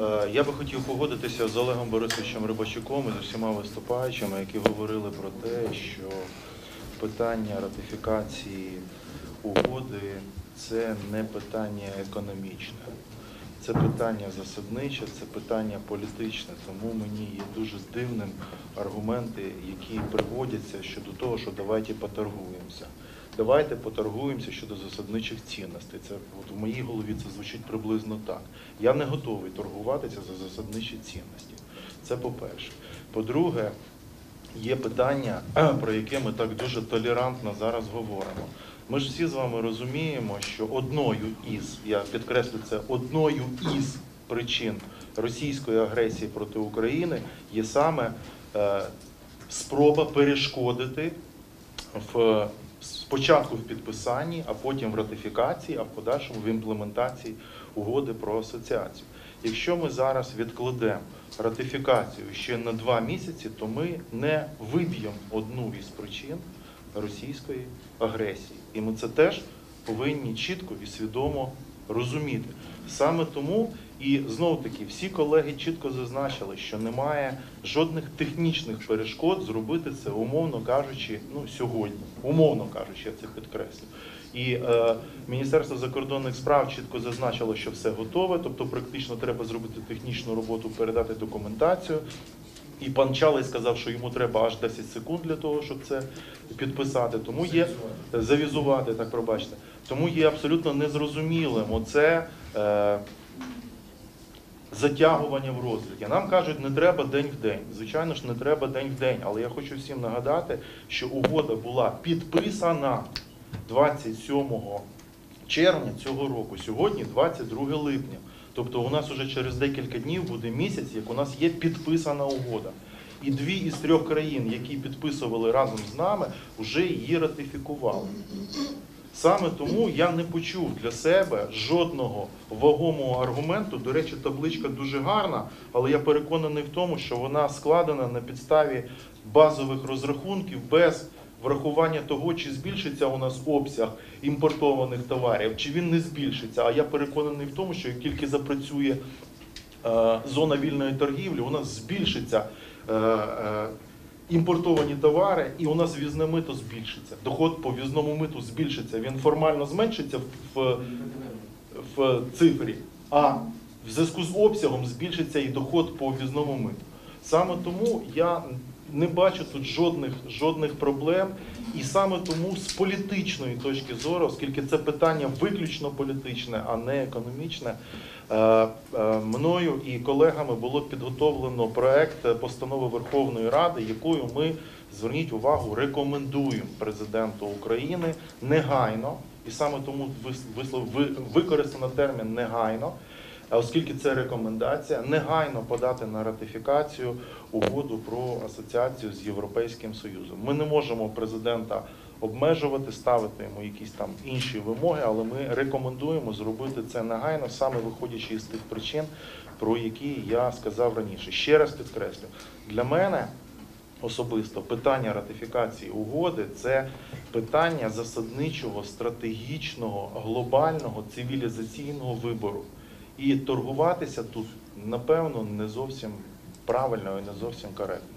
Е, Я би хотів погодитися з Олегом Борисовичем Рибачуком і з усіма виступаючими, які говорили про те, що питання ратифікації угоди це не питання економічне, це питання засадниче, це питання політичне. Тому мені є дуже дивним аргументи, які приводяться щодо того, що давайте поторгуємося. Давайте поторгуємося щодо засадничих цінностей. Це от в моїй голові це звучить приблизно так. Я не готовий торгуватися за засадничі цінності. Це по-перше. По-друге, є питання, про яке ми так дуже толерантно зараз говоримо. Ми ж всі з вами розуміємо, що одною із, я підкреслю це, одною із причин російської агресії проти України є саме е, спроба перешкодити в спочатку в підписанні, а потім в ратифікації, а в подальшому в імплементації угоди про асоціацію. Якщо ми зараз відкладемо ратифікацію ще на два місяці, то ми не виб'ємо одну із причин російської агресії. І ми це теж повинні чітко і свідомо розуміти. Саме тому і знову таки всі колеги чітко зазначили, що немає жодних технічних перешкод зробити це, умовно кажучи, ну сьогодні, умовно кажучи, я це підкреслю. І е, Міністерство закордонних справ чітко зазначило, що все готове, тобто практично треба зробити технічну роботу, передати документацію. І пан Чалий сказав, що йому треба аж 10 секунд для того, щоб це підписати. Тому є завізувати, так пробачте. Тому є абсолютно незрозумілим оце е, затягування в розгляді. Нам кажуть, не треба день в день. Звичайно ж, не треба день в день. Але я хочу всім нагадати, що угода була підписана 27 червня цього року. Сьогодні 22 липня. Тобто у нас уже через декілька днів буде місяць, як у нас є підписана угода. І дві із трьох країн, які підписували разом з нами, вже її ратифікували. Саме тому я не почув для себе жодного вагомого аргументу. До речі, табличка дуже гарна, але я переконаний в тому, що вона складена на підставі базових розрахунків без врахування того, чи збільшиться у нас обсяг імпортованих товарів, чи він не збільшиться. А я переконаний в тому, що як тільки запрацює е, зона вільної торгівлі, у нас збільшиться. е, е, імпортовані товари, і у нас в'їзне мито збільшиться. Доход по в'їзному миту збільшиться. Він формально зменшиться в, в цифрі, а в зв'язку з обсягом збільшиться і доход по в'їзному миту. Саме тому я не бачу тут жодних, жодних проблем, і саме тому з політичної точки зору, оскільки це питання виключно політичне, а не економічне, е, е, мною і колегами було підготовлено проект постанови Верховної Ради, якою ми зверніть увагу, рекомендуємо президенту України негайно, і саме тому вис- вислов використано термін негайно. Оскільки це рекомендація, негайно подати на ратифікацію угоду про асоціацію з Європейським Союзом. Ми не можемо президента обмежувати, ставити йому якісь там інші вимоги, але ми рекомендуємо зробити це негайно, саме виходячи із тих причин, про які я сказав раніше. Ще раз підкреслю, для мене особисто питання ратифікації угоди це питання засадничого, стратегічного, глобального цивілізаційного вибору. І торгуватися тут, напевно, не зовсім правильно і не зовсім коректно.